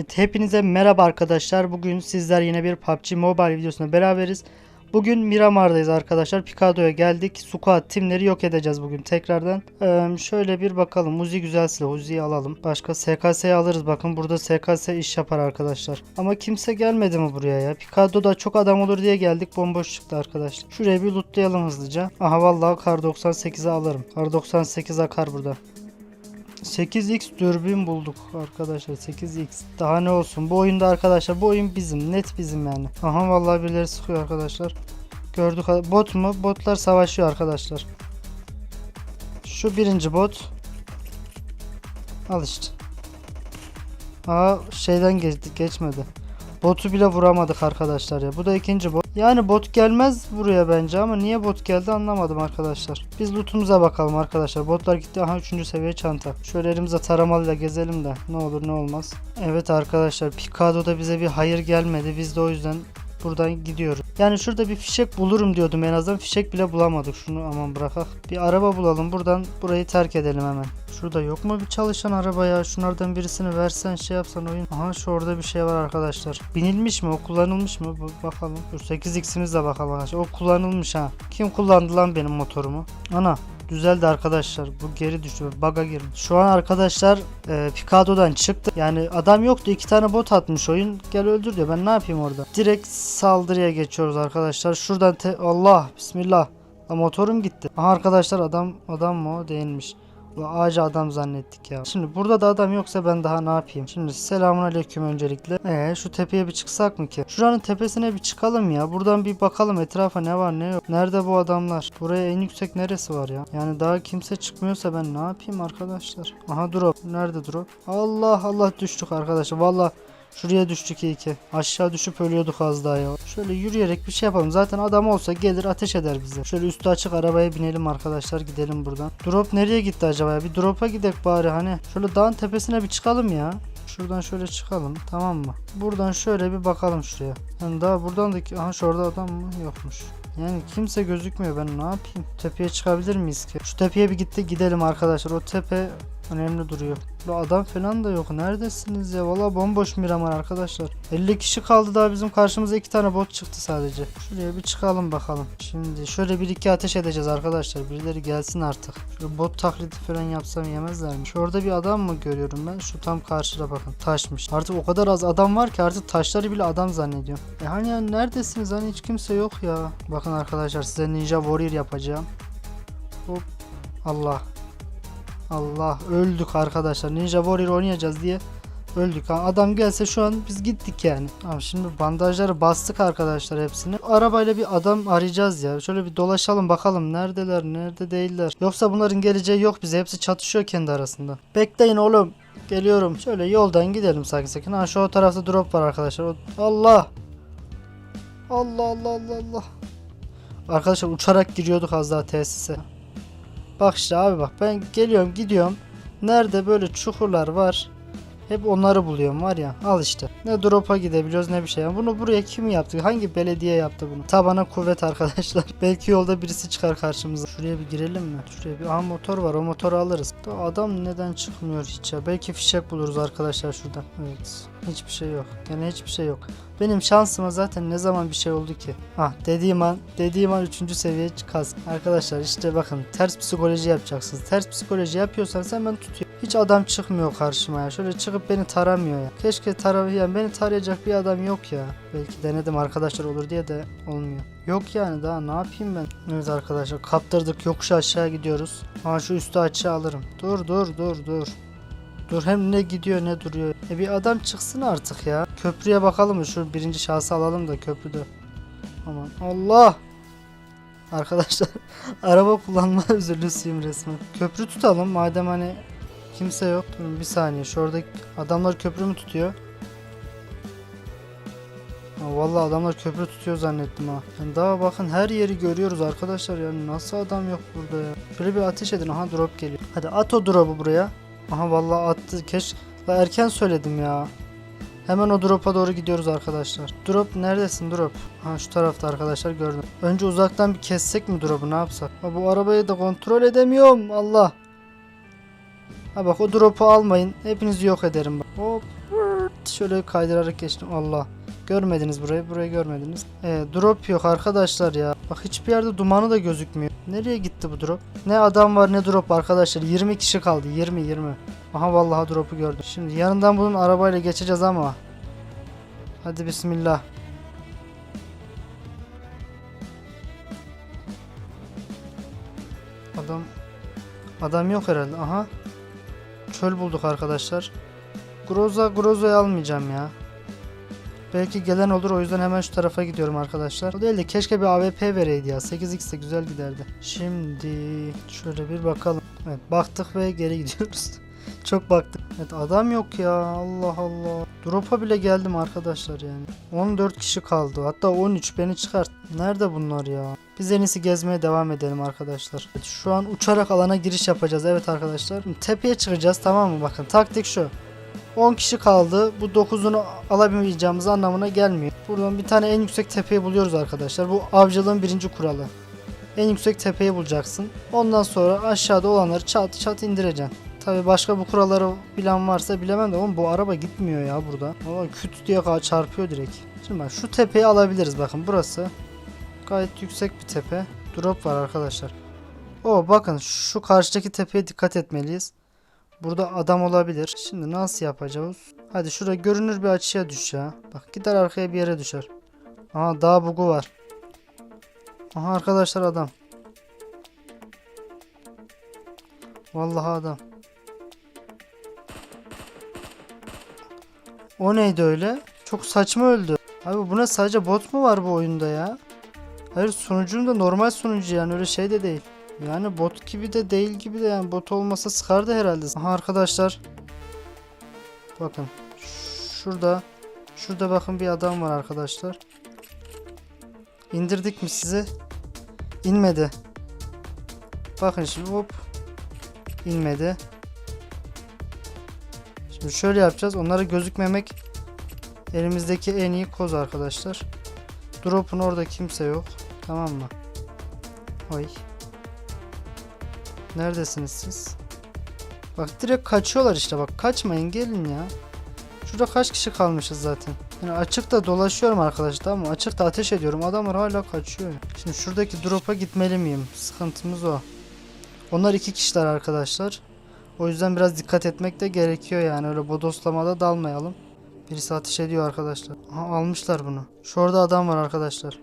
Evet, hepinize merhaba arkadaşlar. Bugün sizler yine bir PUBG Mobile videosunda beraberiz. Bugün Miramar'dayız arkadaşlar. Picado'ya geldik. Squad timleri yok edeceğiz bugün tekrardan. Ee, şöyle bir bakalım. Uzi güzel silah. Uzi'yi alalım. Başka SKS'yi alırız. Bakın burada SKS iş yapar arkadaşlar. Ama kimse gelmedi mi buraya ya? Picado'da çok adam olur diye geldik. Bomboş çıktı arkadaşlar. Şurayı bir lootlayalım hızlıca. Aha vallahi kar 98'i alırım. Kar 98 akar burada. 8x dürbün bulduk arkadaşlar 8x daha ne olsun? Bu oyunda arkadaşlar bu oyun bizim net bizim yani. Aha vallahi birileri sıkıyor arkadaşlar. Gördük bot mu? Botlar savaşıyor arkadaşlar. Şu birinci bot. Al işte. Aa şeyden geçti geçmedi. Botu bile vuramadık arkadaşlar ya. Bu da ikinci bot. Yani bot gelmez buraya bence ama niye bot geldi anlamadım arkadaşlar. Biz lootumuza bakalım arkadaşlar. Botlar gitti. Aha 3. seviye çanta. Şöyle elimize taramalıyla gezelim de ne olur ne olmaz. Evet arkadaşlar Picado'da bize bir hayır gelmedi. Biz de o yüzden buradan gidiyoruz. Yani şurada bir fişek bulurum diyordum en azından fişek bile bulamadık. Şunu aman bırakak. Bir araba bulalım buradan burayı terk edelim hemen. Şurada yok mu bir çalışan araba ya? Şunlardan birisini versen şey yapsan oyun. Aha şu orada bir şey var arkadaşlar. Binilmiş mi? O kullanılmış mı? Bu- Bakalım. Dur 8x'imiz de bakalım arkadaşlar. O kullanılmış ha. Kim kullandı lan benim motorumu? Ana düzeldi arkadaşlar. Bu geri düştü. Bug'a girmiş. Şu an arkadaşlar e, Picado'dan çıktı. Yani adam yoktu. iki tane bot atmış oyun. Gel öldür diyor. Ben ne yapayım orada? Direkt saldırıya geçiyoruz arkadaşlar. Şuradan te- Allah bismillah. La motorum gitti. Aha arkadaşlar adam adam mı o? Değilmiş. Ağacı adam zannettik ya. Şimdi burada da adam yoksa ben daha ne yapayım? Şimdi selamun aleyküm öncelikle. Ee şu tepeye bir çıksak mı ki? Şuranın tepesine bir çıkalım ya. Buradan bir bakalım etrafa ne var ne yok. Nerede bu adamlar? Buraya en yüksek neresi var ya? Yani daha kimse çıkmıyorsa ben ne yapayım arkadaşlar? Aha drop. Nerede drop? Allah Allah düştük arkadaşlar. Valla Şuraya düştük iyi ki. Aşağı düşüp ölüyorduk az daha ya. Şöyle yürüyerek bir şey yapalım. Zaten adam olsa gelir ateş eder bize. Şöyle üstü açık arabaya binelim arkadaşlar. Gidelim buradan. Drop nereye gitti acaba ya? Bir drop'a gidek bari hani. Şöyle dağın tepesine bir çıkalım ya. Şuradan şöyle çıkalım tamam mı? Buradan şöyle bir bakalım şuraya. Yani daha buradan da aha şurada adam mı yokmuş. Yani kimse gözükmüyor ben ne yapayım? Tepeye çıkabilir miyiz ki? Şu tepeye bir gitti gidelim arkadaşlar. O tepe önemli duruyor. Bu adam falan da yok. Neredesiniz ya? Valla bomboş Miramar arkadaşlar. 50 kişi kaldı daha bizim karşımıza iki tane bot çıktı sadece. Şuraya bir çıkalım bakalım. Şimdi şöyle bir iki ateş edeceğiz arkadaşlar. Birileri gelsin artık. Şöyle bot taklidi falan yapsam yemezler mi? Şurada bir adam mı görüyorum ben? Şu tam karşıda bakın. Taşmış. Artık o kadar az adam var ki artık taşları bile adam zannediyorum. E hani ya neredesiniz? Hani hiç kimse yok ya. Bakın arkadaşlar size Ninja Warrior yapacağım. Hop. Allah. Allah öldük arkadaşlar. Ninja Warrior oynayacağız diye öldük. Adam gelse şu an biz gittik yani. Tamam şimdi bandajları bastık arkadaşlar hepsini. Arabayla bir adam arayacağız ya. Şöyle bir dolaşalım bakalım neredeler nerede değiller. Yoksa bunların geleceği yok bize. Hepsi çatışıyor kendi arasında. Bekleyin oğlum. Geliyorum. Şöyle yoldan gidelim sakin sakin. Ha şu o tarafta drop var arkadaşlar. Allah. Allah Allah Allah Allah. Arkadaşlar uçarak giriyorduk az daha tesise. Bak işte abi bak ben geliyorum gidiyorum. Nerede böyle çukurlar var. Hep onları buluyorum var ya. Al işte. Ne drop'a gidebiliyoruz ne bir şey. Bunu buraya kim yaptı? Hangi belediye yaptı bunu? Tabana kuvvet arkadaşlar. Belki yolda birisi çıkar karşımıza. Şuraya bir girelim mi? Şuraya bir aha motor var. O motoru alırız. Da adam neden çıkmıyor hiç ya? Belki fişek buluruz arkadaşlar şuradan. Evet. Hiçbir şey yok. Gene hiçbir şey yok. Benim şansıma zaten ne zaman bir şey oldu ki? Ah dediğim an dediğim an 3. seviye kas. Arkadaşlar işte bakın ters psikoloji yapacaksınız. Ters psikoloji yapıyorsanız hemen tutuyor. Hiç adam çıkmıyor karşıma ya. Şöyle çıkıp beni taramıyor ya. Keşke tara yani beni tarayacak bir adam yok ya. Belki denedim arkadaşlar olur diye de olmuyor. Yok yani daha ne yapayım ben? Evet arkadaşlar kaptırdık yokuş aşağı gidiyoruz. Ha şu üstü açığa alırım. Dur dur dur dur. Dur hem ne gidiyor ne duruyor. E bir adam çıksın artık ya. Köprüye bakalım mı? Şu birinci şahsı alalım da köprüde. Aman Allah. Arkadaşlar araba kullanma üzülüsüyüm resmen. Köprü tutalım madem hani kimse yok. Durun bir saniye. Şuradaki adamlar köprü mü tutuyor? Ha, vallahi adamlar köprü tutuyor zannettim ha. Yani daha bakın her yeri görüyoruz arkadaşlar yani nasıl adam yok burada ya. Şöyle bir ateş edin aha drop geliyor. Hadi at o drop'u buraya. Aha vallahi attı. Keş La erken söyledim ya. Hemen o drop'a doğru gidiyoruz arkadaşlar. Drop neredesin drop? Ha şu tarafta arkadaşlar gördüm. Önce uzaktan bir kessek mi drop'u ne yapsak? Ha, bu arabayı da kontrol edemiyorum. Allah. Ha bak o drop'u almayın. Hepinizi yok ederim bak. Hop. şöyle kaydırarak geçtim. Allah. Görmediniz burayı. Burayı görmediniz. Ee, drop yok arkadaşlar ya. Bak hiçbir yerde dumanı da gözükmüyor. Nereye gitti bu drop? Ne adam var ne drop arkadaşlar. 20 kişi kaldı. 20 20. Aha vallahi drop'u gördüm. Şimdi yanından bunun arabayla geçeceğiz ama. Hadi bismillah. Adam Adam yok herhalde. Aha. Çöl bulduk arkadaşlar. Groza Groza'yı almayacağım ya. Belki gelen olur o yüzden hemen şu tarafa gidiyorum arkadaşlar. O değil de keşke bir AWP vereydi ya. 8x de güzel giderdi. Şimdi şöyle bir bakalım. Evet baktık ve geri gidiyoruz. Çok baktık. Evet adam yok ya. Allah Allah. Drop'a bile geldim arkadaşlar yani. 14 kişi kaldı. Hatta 13 beni çıkart. Nerede bunlar ya? Biz en iyisi gezmeye devam edelim arkadaşlar. Evet, şu an uçarak alana giriş yapacağız. Evet arkadaşlar. Tepeye çıkacağız tamam mı? Bakın taktik şu. 10 kişi kaldı. Bu 9'unu alamayacağımız anlamına gelmiyor. Buradan bir tane en yüksek tepeyi buluyoruz arkadaşlar. Bu avcılığın birinci kuralı. En yüksek tepeyi bulacaksın. Ondan sonra aşağıda olanları çat çat indireceksin. Tabi başka bu kuralları bilen varsa bilemem de oğlum bu araba gitmiyor ya burada. Valla küt diye çarpıyor direkt. Şimdi bak şu tepeyi alabiliriz bakın burası. Gayet yüksek bir tepe. Drop var arkadaşlar. O bakın şu karşıdaki tepeye dikkat etmeliyiz. Burada adam olabilir. Şimdi nasıl yapacağız? Hadi şurada görünür bir açıya düş ya. Bak gider arkaya bir yere düşer. Aha dağ bugu var. Aha arkadaşlar adam. Vallahi adam. O neydi öyle? Çok saçma öldü. Abi buna sadece bot mu var bu oyunda ya? Hayır sunucum da normal sunucu yani öyle şey de değil. Yani bot gibi de değil gibi de yani bot olmasa sıkardı herhalde. Aha arkadaşlar. Bakın. Şurada. Şurada bakın bir adam var arkadaşlar. İndirdik mi sizi? İnmedi. Bakın şimdi hop. İnmedi. Şimdi şöyle yapacağız. Onlara gözükmemek elimizdeki en iyi koz arkadaşlar. Drop'un orada kimse yok. Tamam mı? Ay. Neredesiniz siz? Bak direkt kaçıyorlar işte bak kaçmayın gelin ya. Şurada kaç kişi kalmışız zaten. Yani açıkta dolaşıyorum arkadaşlar mı? Açıkta ateş ediyorum adamlar hala kaçıyor. Şimdi şuradaki drop'a gitmeli miyim? Sıkıntımız o. Onlar iki kişiler arkadaşlar. O yüzden biraz dikkat etmek de gerekiyor yani öyle bodoslamada dalmayalım. Birisi ateş ediyor arkadaşlar. Aha, almışlar bunu. Şurada adam var arkadaşlar.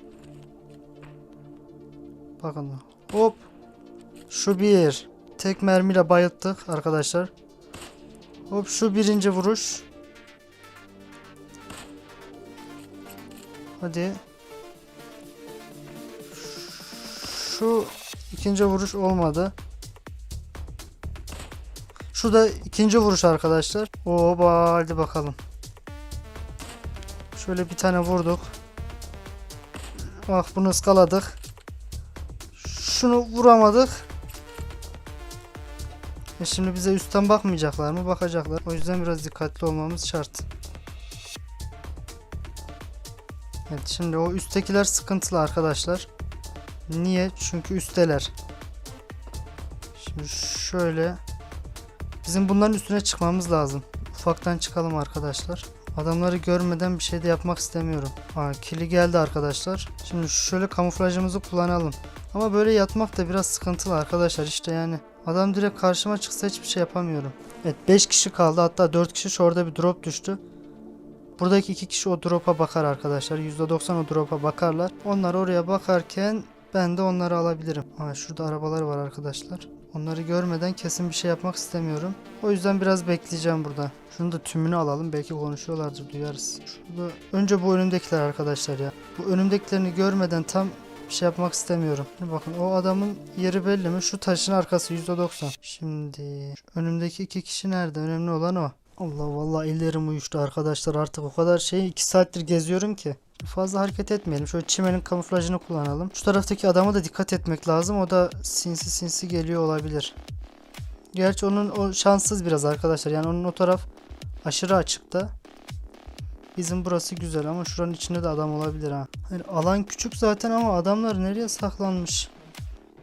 Bakın. Hop. Şu bir. Tek mermiyle bayılttık arkadaşlar. Hop şu birinci vuruş. Hadi. Şu ikinci vuruş olmadı. Şu da ikinci vuruş arkadaşlar. Oba hadi bakalım. Şöyle bir tane vurduk. Bak bunu ıskaladık. Şunu vuramadık. E şimdi bize üstten bakmayacaklar mı? Bakacaklar. O yüzden biraz dikkatli olmamız şart. Evet şimdi o üsttekiler sıkıntılı arkadaşlar. Niye? Çünkü üstteler. Şimdi şöyle bizim bunların üstüne çıkmamız lazım. Ufaktan çıkalım arkadaşlar. Adamları görmeden bir şey de yapmak istemiyorum. Ha, kili geldi arkadaşlar. Şimdi şöyle kamuflajımızı kullanalım. Ama böyle yatmak da biraz sıkıntılı arkadaşlar işte yani. Adam direkt karşıma çıksa hiçbir şey yapamıyorum. Evet 5 kişi kaldı hatta 4 kişi şu orada bir drop düştü. Buradaki 2 kişi o drop'a bakar arkadaşlar. %90 o drop'a bakarlar. Onlar oraya bakarken ben de onları alabilirim. Ha şurada arabalar var arkadaşlar. Onları görmeden kesin bir şey yapmak istemiyorum. O yüzden biraz bekleyeceğim burada. Şunu da tümünü alalım. Belki konuşuyorlardır duyarız. Şurada önce bu önümdekiler arkadaşlar ya. Bu önümdekilerini görmeden tam bir şey yapmak istemiyorum. Şimdi bakın o adamın yeri belli mi? Şu taşın arkası %90. Şimdi önümdeki iki kişi nerede? Önemli olan o. Allah vallahi ellerim uyuştu arkadaşlar artık o kadar şey 2 saattir geziyorum ki. Fazla hareket etmeyelim. Şöyle çimenin kamuflajını kullanalım. Şu taraftaki adama da dikkat etmek lazım. O da sinsi sinsi geliyor olabilir. Gerçi onun o şanssız biraz arkadaşlar. Yani onun o taraf aşırı açıkta. Bizim burası güzel ama şuranın içinde de adam olabilir ha. Yani alan küçük zaten ama adamlar nereye saklanmış?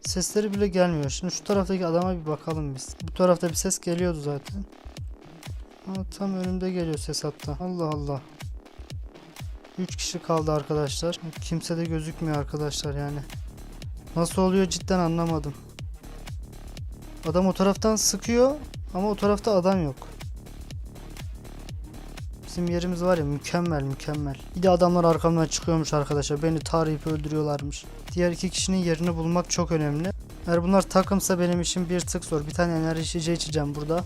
Sesleri bile gelmiyor. Şimdi şu taraftaki adama bir bakalım biz. Bu tarafta bir ses geliyordu zaten. Ha, tam önümde geliyor ses hatta. Allah Allah. 3 kişi kaldı arkadaşlar. Kimse de gözükmüyor arkadaşlar yani. Nasıl oluyor cidden anlamadım. Adam o taraftan sıkıyor ama o tarafta adam yok. Bizim yerimiz var ya mükemmel mükemmel. Bir de adamlar arkamdan çıkıyormuş arkadaşlar. Beni tarayıp öldürüyorlarmış. Diğer iki kişinin yerini bulmak çok önemli. Eğer bunlar takımsa benim işim bir tık zor. Bir tane enerji içeceği içeceğim burada.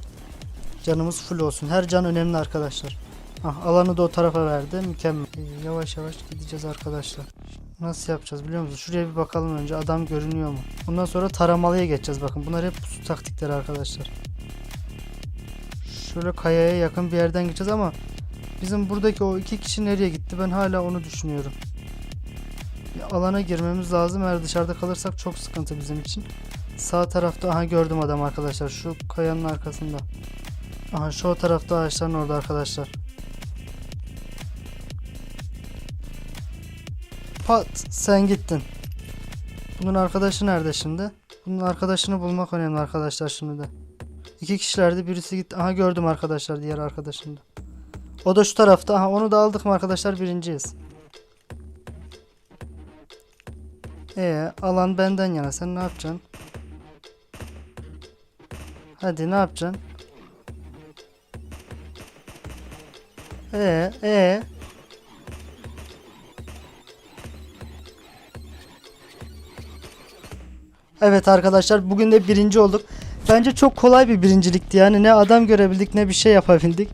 Canımız full olsun. Her can önemli arkadaşlar. Ah, alanı da o tarafa verdi. Mükemmel. Ee, yavaş yavaş gideceğiz arkadaşlar. Nasıl yapacağız biliyor musunuz? Şuraya bir bakalım önce. Adam görünüyor mu? Ondan sonra taramalıya geçeceğiz. Bakın bunlar hep pusu taktikleri arkadaşlar. Şöyle kayaya yakın bir yerden gideceğiz ama bizim buradaki o iki kişi nereye gitti? Ben hala onu düşünüyorum. Bir alana girmemiz lazım. Eğer dışarıda kalırsak çok sıkıntı bizim için. Sağ tarafta aha gördüm adam arkadaşlar. Şu kayanın arkasında. Aha şu tarafta ağaçların orada arkadaşlar. Pat sen gittin. Bunun arkadaşı nerede şimdi? Bunun arkadaşını bulmak önemli arkadaşlar şimdi de. İki kişilerdi birisi gitti. Aha gördüm arkadaşlar diğer arkadaşını da. O da şu tarafta. Aha onu da aldık mı arkadaşlar birinciyiz. Ee alan benden yana sen ne yapacaksın? Hadi ne yapacaksın? Ee, ee. Evet arkadaşlar bugün de birinci olduk. Bence çok kolay bir birincilikti yani ne adam görebildik ne bir şey yapabildik.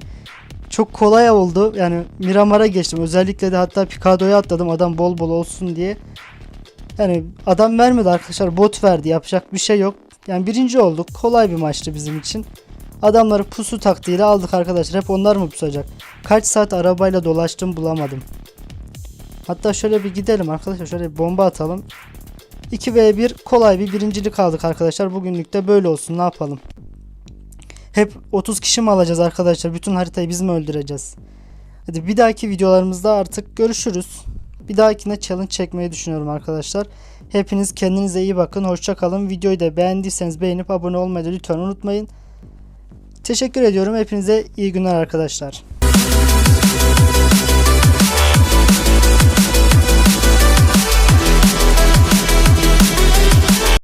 Çok kolay oldu yani Miramar'a geçtim özellikle de hatta Picado'ya atladım adam bol bol olsun diye. Yani adam vermedi arkadaşlar bot verdi yapacak bir şey yok. Yani birinci olduk kolay bir maçtı bizim için. Adamları pusu taktiğiyle aldık arkadaşlar hep onlar mı pusacak? Kaç saat arabayla dolaştım bulamadım. Hatta şöyle bir gidelim arkadaşlar şöyle bir bomba atalım. 2v1 kolay bir birincilik aldık arkadaşlar. Bugünlük de böyle olsun ne yapalım. Hep 30 kişi mi alacağız arkadaşlar? Bütün haritayı biz mi öldüreceğiz? Hadi bir dahaki videolarımızda artık görüşürüz. Bir dahakine challenge çekmeyi düşünüyorum arkadaşlar. Hepiniz kendinize iyi bakın. Hoşça kalın. Videoyu da beğendiyseniz beğenip abone olmayı lütfen unutmayın. Teşekkür ediyorum. Hepinize iyi günler arkadaşlar.